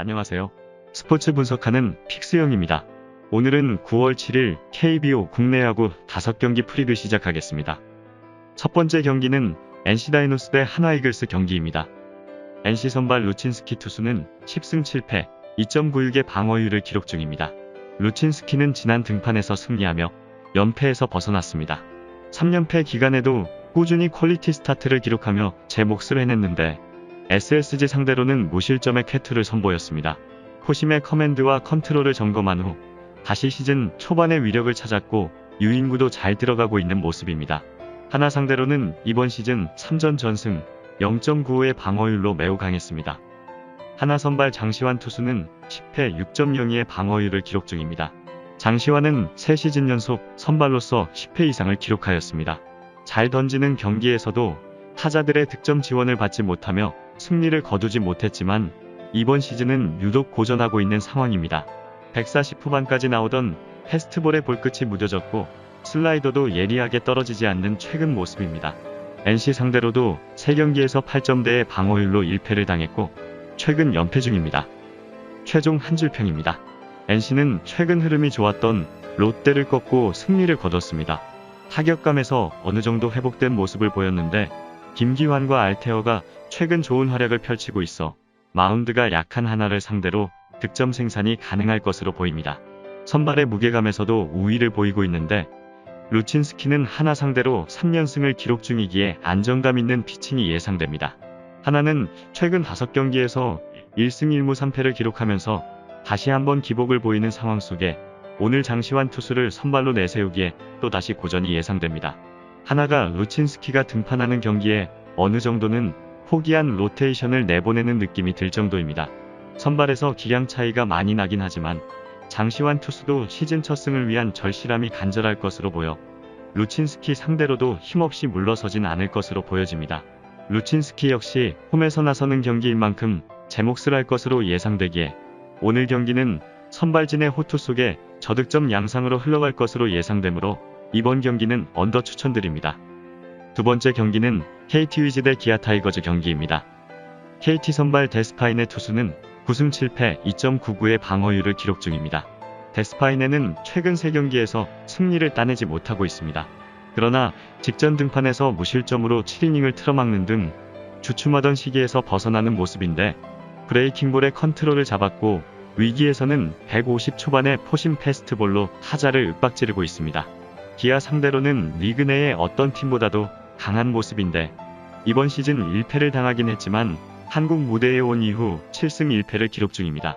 안녕하세요. 스포츠 분석하는 픽스형입니다. 오늘은 9월 7일 KBO 국내 야구 5경기 프리뷰 시작하겠습니다. 첫 번째 경기는 NC 다이노스 대 하나 이글스 경기입니다. NC 선발 루친스키 투수는 10승 7패, 2.96의 방어율을 기록 중입니다. 루친스키는 지난 등판에서 승리하며 연패에서 벗어났습니다. 3연패 기간에도 꾸준히 퀄리티 스타트를 기록하며 제 몫을 해냈는데 SSG 상대로는 무실점의 쾌투를 선보였습니다. 포심의 커맨드와 컨트롤을 점검한 후 다시 시즌 초반의 위력을 찾았고 유인구도 잘 들어가고 있는 모습입니다. 하나 상대로는 이번 시즌 3전 전승 0.95의 방어율로 매우 강했습니다. 하나 선발 장시환 투수는 10패 6.02의 방어율을 기록 중입니다. 장시환은 3시즌 연속 선발로서 10회 이상을 기록하였습니다. 잘 던지는 경기에서도 타자들의 득점 지원을 받지 못하며 승리를 거두지 못했지만 이번 시즌은 유독 고전하고 있는 상황입니다. 140 후반까지 나오던 패스트볼의 볼끝이 무뎌졌고 슬라이더도 예리하게 떨어지지 않는 최근 모습입니다. NC 상대로도 3경기에서 8점대의 방어율로 1패를 당했고 최근 연패 중입니다. 최종 한 줄평입니다. NC는 최근 흐름이 좋았던 롯데를 꺾고 승리를 거뒀습니다. 타격감에서 어느 정도 회복된 모습을 보였는데 김기환과 알테어가 최근 좋은 활약을 펼치고 있어 마운드가 약한 하나를 상대로 득점 생산이 가능할 것으로 보입니다. 선발의 무게감에서도 우위를 보이고 있는데 루친스키는 하나 상대로 3연승을 기록 중이기에 안정감 있는 피칭이 예상됩니다. 하나는 최근 5경기에서 1승 1무 3패를 기록하면서 다시 한번 기복을 보이는 상황 속에 오늘 장시환 투수를 선발로 내세우기에 또다시 고전이 예상됩니다. 하나가 루친스키가 등판하는 경기에 어느 정도는 포기한 로테이션을 내보내는 느낌이 들 정도입니다. 선발에서 기량 차이가 많이 나긴 하지만 장시환 투수도 시즌 첫 승을 위한 절실함이 간절할 것으로 보여 루친스키 상대로도 힘없이 물러서진 않을 것으로 보여집니다. 루친스키 역시 홈에서 나서는 경기인 만큼 제 몫을 할 것으로 예상되기에 오늘 경기는 선발진의 호투 속에 저득점 양상으로 흘러갈 것으로 예상되므로 이번 경기는 언더 추천드립니다. 두 번째 경기는 KT 위즈 대 기아 타이거즈 경기입니다. KT 선발 데스파인의 투수는 9승 7패 2.99의 방어율을 기록 중입니다. 데스파이네는 최근 3경기에서 승리를 따내지 못하고 있습니다. 그러나 직전 등판에서 무실점으로 7이닝을 틀어막는 등 주춤하던 시기에서 벗어나는 모습인데 브레이킹볼의 컨트롤을 잡았고 위기에서는 150 초반의 포심 패스트볼로 타자를 윽박지르고 있습니다. 기아 상대로는 리그 내의 어떤 팀보다도 강한 모습인데 이번 시즌 1패를 당하긴 했지만 한국 무대에 온 이후 7승 1패를 기록 중입니다.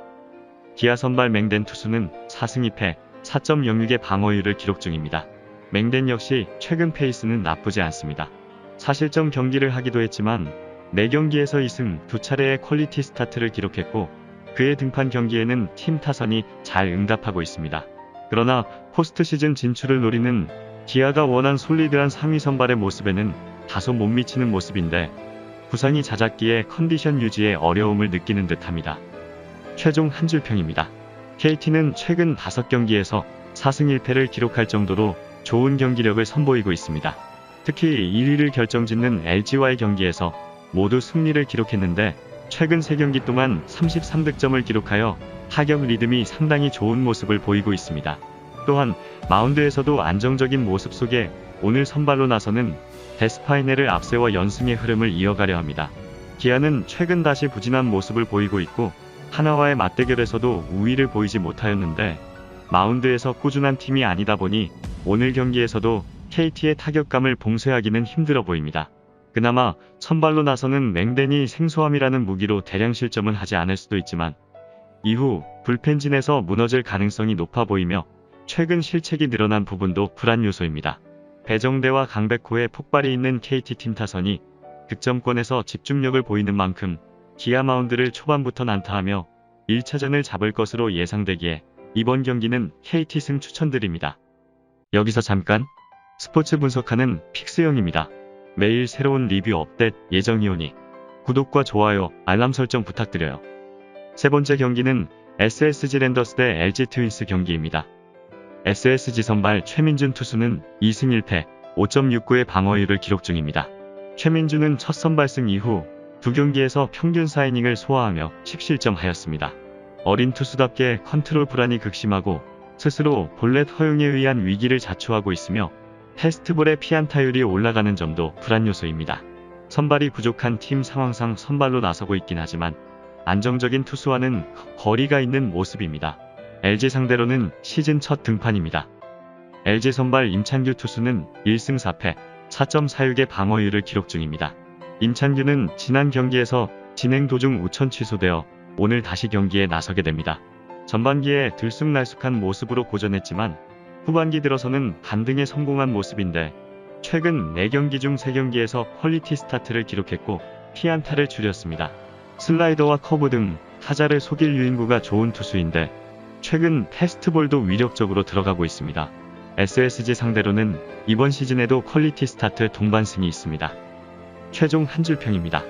기아 선발 맹덴 투수는 4승 2패 4.06의 방어율을 기록 중입니다. 맹덴 역시 최근 페이스는 나쁘지 않습니다. 사실점 경기를 하기도 했지만 4경기에서 2승 2차례의 퀄리티 스타트를 기록했고 그의 등판 경기에는 팀 타선이 잘 응답하고 있습니다. 그러나 포스트 시즌 진출을 노리는 기아가 원한 솔리드한 상위 선발의 모습에는 다소 못 미치는 모습인데 부상이 잦았기에 컨디션 유지에 어려움을 느끼는 듯합니다. 최종 한 줄평입니다. KT는 최근 5경기에서 4승 1패를 기록할 정도로 좋은 경기력을 선보이고 있습니다. 특히 1위를 결정짓는 LG와의 경기에서 모두 승리를 기록했는데 최근 3경기 동안 33득점을 기록하여 타격 리듬이 상당히 좋은 모습을 보이고 있습니다. 또한 마운드에서도 안정적인 모습 속에 오늘 선발로 나서는 데스파이네를 앞세워 연승의 흐름을 이어가려 합니다. 기아는 최근 다시 부진한 모습을 보이고 있고 하나와의 맞대결에서도 우위를 보이지 못하였는데 마운드에서 꾸준한 팀이 아니다 보니 오늘 경기에서도 KT의 타격감을 봉쇄하기는 힘들어 보입니다. 그나마 선발로 나서는 맹덴이 생소함이라는 무기로 대량 실점은 하지 않을 수도 있지만 이후 불펜진에서 무너질 가능성이 높아 보이며 최근 실책이 늘어난 부분도 불안 요소입니다. 배정대와 강백호의 폭발이 있는 KT팀 타선이 득점권에서 집중력을 보이는 만큼 기아 마운드를 초반부터 난타하며 1차전을 잡을 것으로 예상되기에 이번 경기는 KT 승 추천드립니다. 여기서 잠깐 스포츠 분석하는 픽스형입니다. 매일 새로운 리뷰 업데이트 예정이오니 구독과 좋아요, 알람 설정 부탁드려요. 세 번째 경기는 SSG 랜더스 대 LG 트윈스 경기입니다. SSG 선발 최민준 투수는 2승 1패 5.69의 방어율을 기록 중입니다. 최민준은 첫 선발승 이후 두 경기에서 평균 4이닝을 소화하며 10실점하였습니다. 어린 투수답게 컨트롤 불안이 극심하고 스스로 볼넷 허용에 의한 위기를 자초하고 있으며 테스트볼의 피안타율이 올라가는 점도 불안 요소입니다. 선발이 부족한 팀 상황상 선발로 나서고 있긴 하지만 안정적인 투수와는 거리가 있는 모습입니다. LG 상대로는 시즌 첫 등판입니다. LG 선발 임찬규 투수는 1승 4패 4.46의 방어율을 기록 중입니다. 임찬규는 지난 경기에서 진행 도중 우천 취소되어 오늘 다시 경기에 나서게 됩니다. 전반기에 들쑥날쑥한 모습으로 고전했지만 후반기 들어서는 반등에 성공한 모습인데 최근 4경기 중 3경기에서 퀄리티 스타트를 기록했고 피안타를 줄였습니다. 슬라이더와 커브 등 타자를 속일 유인구가 좋은 투수인데 최근 테스트볼도 위력적으로 들어가고 있습니다. SSG 상대로는 이번 시즌에도 퀄리티 스타트 동반승이 있습니다. 최종 한 줄평입니다.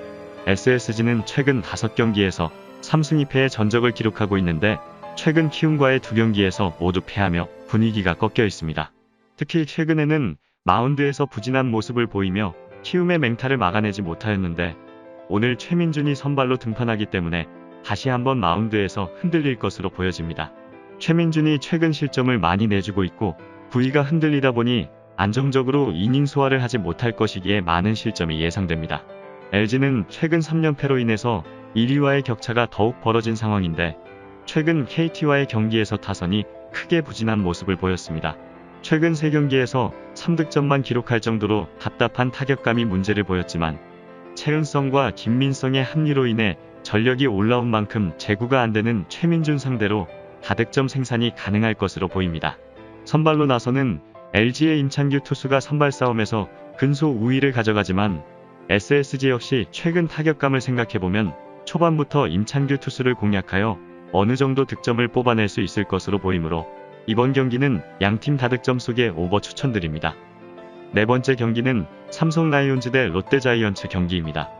SSG는 최근 5경기에서 3승 2패의 전적을 기록하고 있는데 최근 키움과의 두 경기에서 모두 패하며 분위기가 꺾여 있습니다. 특히 최근에는 마운드에서 부진한 모습을 보이며 키움의 맹타를 막아내지 못하였는데 오늘 최민준이 선발로 등판하기 때문에 다시 한번 마운드에서 흔들릴 것으로 보여집니다. 최민준이 최근 실점을 많이 내주고 있고 부위가 흔들리다 보니 안정적으로 이닝 소화를 하지 못할 것이기에 많은 실점이 예상됩니다. LG는 최근 3연패로 인해서 1위와의 격차가 더욱 벌어진 상황인데 최근 KT와의 경기에서 타선이 크게 부진한 모습을 보였습니다. 최근 3경기에서 3득점만 기록할 정도로 답답한 타격감이 문제를 보였지만 최은성과 김민성의 합류로 인해 전력이 올라온 만큼 제구가 안 되는 최민준 상대로 다득점 생산이 가능할 것으로 보입니다. 선발로 나서는 LG의 임찬규 투수가 선발 싸움에서 근소 우위를 가져가지만 SSG 역시 최근 타격감을 생각해보면 초반부터 임찬규 투수를 공략하여 어느 정도 득점을 뽑아낼 수 있을 것으로 보이므로 이번 경기는 양팀 다득점 속에 오버 추천드립니다. 네 번째 경기는 삼성 라이온즈 대 롯데 자이언츠 경기입니다.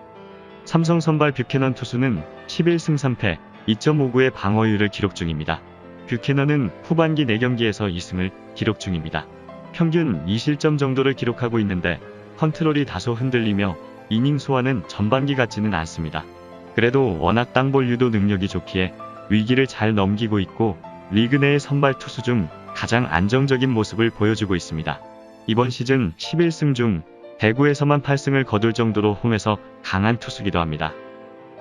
삼성 선발 뷰캐넌 투수는 11승 3패 2.59의 방어율을 기록 중입니다. 뷰캐넌은 후반기 4경기에서 2승을 기록 중입니다. 평균 2실점 정도를 기록하고 있는데 컨트롤이 다소 흔들리며 이닝 소화는 전반기 같지는 않습니다. 그래도 워낙 땅볼 유도 능력이 좋기에 위기를 잘 넘기고 있고 리그 내의 선발 투수 중 가장 안정적인 모습을 보여주고 있습니다. 이번 시즌 11승 중 대구에서만 8승을 거둘 정도로 홈에서 강한 투수기도 합니다.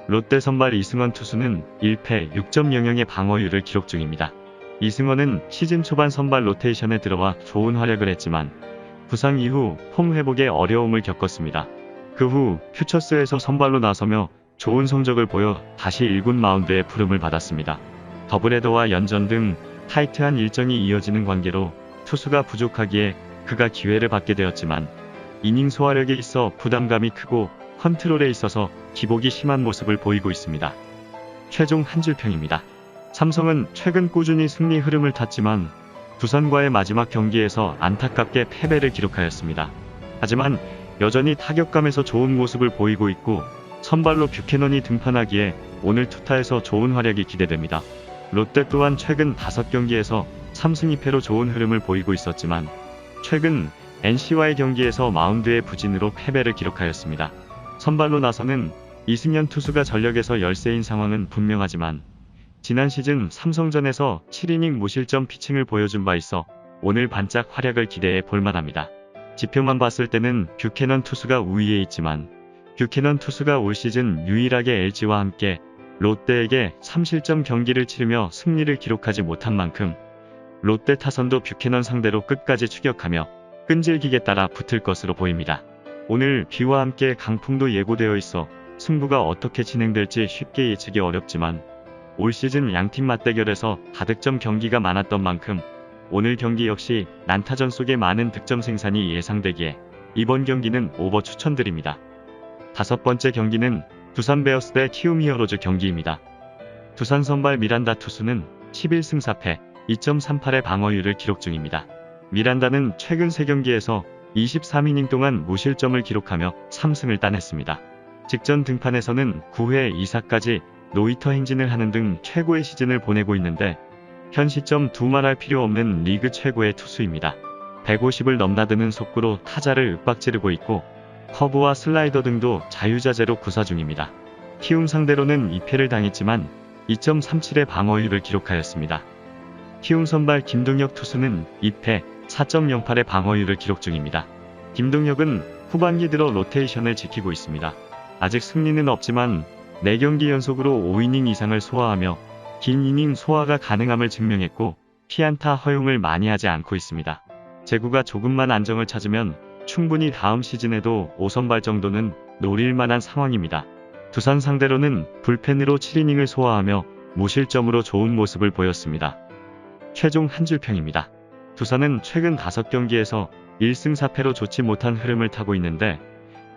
롯데 선발 이승원 투수는 1패 6.00의 방어율을 기록 중입니다. 이승원은 시즌 초반 선발 로테이션에 들어와 좋은 활약을 했지만 부상 이후 폼 회복에 어려움을 겪었습니다. 그 후 퓨처스에서 선발로 나서며 좋은 성적을 보여 다시 1군 마운드에 부름을 받았습니다. 더블헤더와 연전 등 타이트한 일정이 이어지는 관계로 투수가 부족하기에 그가 기회를 받게 되었지만 이닝 소화력에 있어 부담감이 크고 컨트롤에 있어서 기복이 심한 모습을 보이고 있습니다. 최종 한 줄 평입니다. 삼성은 최근 꾸준히 승리 흐름을 탔지만 두산과의 마지막 경기에서 안타깝게 패배를 기록하였습니다. 하지만 여전히 타격감에서 좋은 모습을 보이고 있고 선발로 뷰캐넌이 등판하기에 오늘 투타에서 좋은 활약이 기대됩니다. 롯데 또한 최근 5경기에서 3승 2패로 좋은 흐름을 보이고 있었지만 최근 NC와의 경기에서 마운드의 부진으로 패배를 기록하였습니다. 선발로 나서는 이승현 투수가 전력에서 열세인 상황은 분명하지만 지난 시즌 삼성전에서 7이닝 무실점 피칭을 보여준 바 있어 오늘 반짝 활약을 기대해 볼만합니다. 지표만 봤을 때는 뷰캐넌 투수가 우위에 있지만 뷰캐넌 투수가 올 시즌 유일하게 LG와 함께 롯데에게 3실점 경기를 치르며 승리를 기록하지 못한 만큼 롯데 타선도 뷰캐넌 상대로 끝까지 추격하며 끈질기게 따라 붙을 것으로 보입니다. 오늘 비와 함께 강풍도 예고되어 있어 승부가 어떻게 진행될지 쉽게 예측이 어렵지만 올 시즌 양팀 맞대결에서 다득점 경기가 많았던 만큼 오늘 경기 역시 난타전 속에 많은 득점 생산이 예상되기에 이번 경기는 오버 추천드립니다. 다섯 번째 경기는 두산 베어스 대 키움 히어로즈 경기입니다. 두산 선발 미란다 투수는 11승 4패 2.38의 방어율을 기록 중입니다. 미란다는 최근 3경기에서 23이닝 동안 무실점을 기록하며 3승을 따냈습니다. 직전 등판에서는 9회 2사까지 노이터 행진을 하는 등 최고의 시즌을 보내고 있는데 현 시점 두말할 필요 없는 리그 최고의 투수입니다. 150을 넘나드는 속구로 타자를 윽박지르고 있고 커브와 슬라이더 등도 자유자재로 구사 중입니다. 키움 상대로는 2패를 당했지만 2.37의 방어율을 기록하였습니다. 키움 선발 김동혁 투수는 2패 4.08의 방어율을 기록 중입니다. 김동혁은 후반기 들어 로테이션을 지키고 있습니다. 아직 승리는 없지만 4경기 연속으로 5이닝 이상을 소화하며 긴 이닝 소화가 가능함을 증명했고 피안타 허용을 많이 하지 않고 있습니다. 제구가 조금만 안정을 찾으면 충분히 다음 시즌에도 5선발 정도는 노릴 만한 상황입니다. 두산 상대로는 불펜으로 7이닝을 소화하며 무실점으로 좋은 모습을 보였습니다. 최종 한 줄평입니다. 두산은 최근 5경기에서 1승 4패로 좋지 못한 흐름을 타고 있는데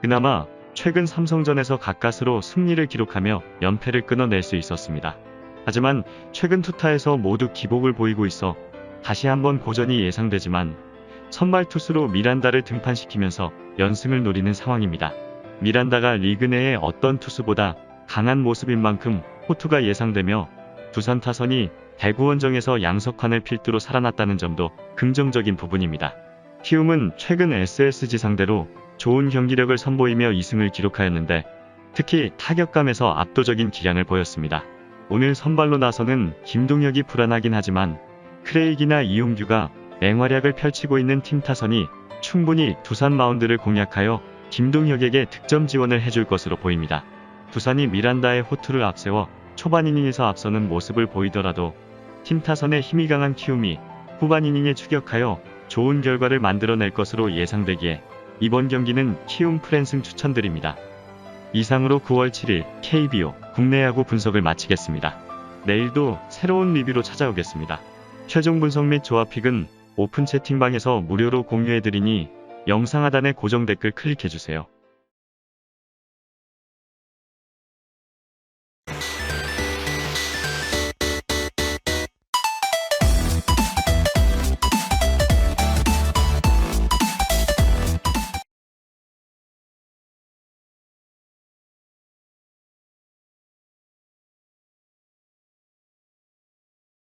그나마 최근 삼성전에서 가까스로 승리를 기록하며 연패를 끊어낼 수 있었습니다. 하지만 최근 투타에서 모두 기복을 보이고 있어 다시 한번 고전이 예상되지만 선발 투수로 미란다를 등판시키면서 연승을 노리는 상황입니다. 미란다가 리그 내의 어떤 투수보다 강한 모습인 만큼 호투가 예상되며 두산 타선이 대구 원정에서 양석환을 필두로 살아났다는 점도 긍정적인 부분입니다. 키움은 최근 SSG 상대로 좋은 경기력을 선보이며 2승을 기록하였는데 특히 타격감에서 압도적인 기량을 보였습니다. 오늘 선발로 나서는 김동혁이 불안하긴 하지만 크레이기나 이용규가 맹활약을 펼치고 있는 팀 타선이 충분히 두산 마운드를 공략하여 김동혁에게 득점 지원을 해줄 것으로 보입니다. 두산이 미란다의 호투를 앞세워 초반 이닝에서 앞서는 모습을 보이더라도 팀 타선의 힘이 강한 키움이 후반 이닝에 추격하여 좋은 결과를 만들어낼 것으로 예상되기에 이번 경기는 키움 프랜승 추천드립니다. 이상으로 9월 7일 KBO 국내 야구 분석을 마치겠습니다. 내일도 새로운 리뷰로 찾아오겠습니다. 최종 분석 및 조합픽은 오픈 채팅방에서 무료로 공유해드리니 영상 하단의 고정 댓글 클릭해주세요.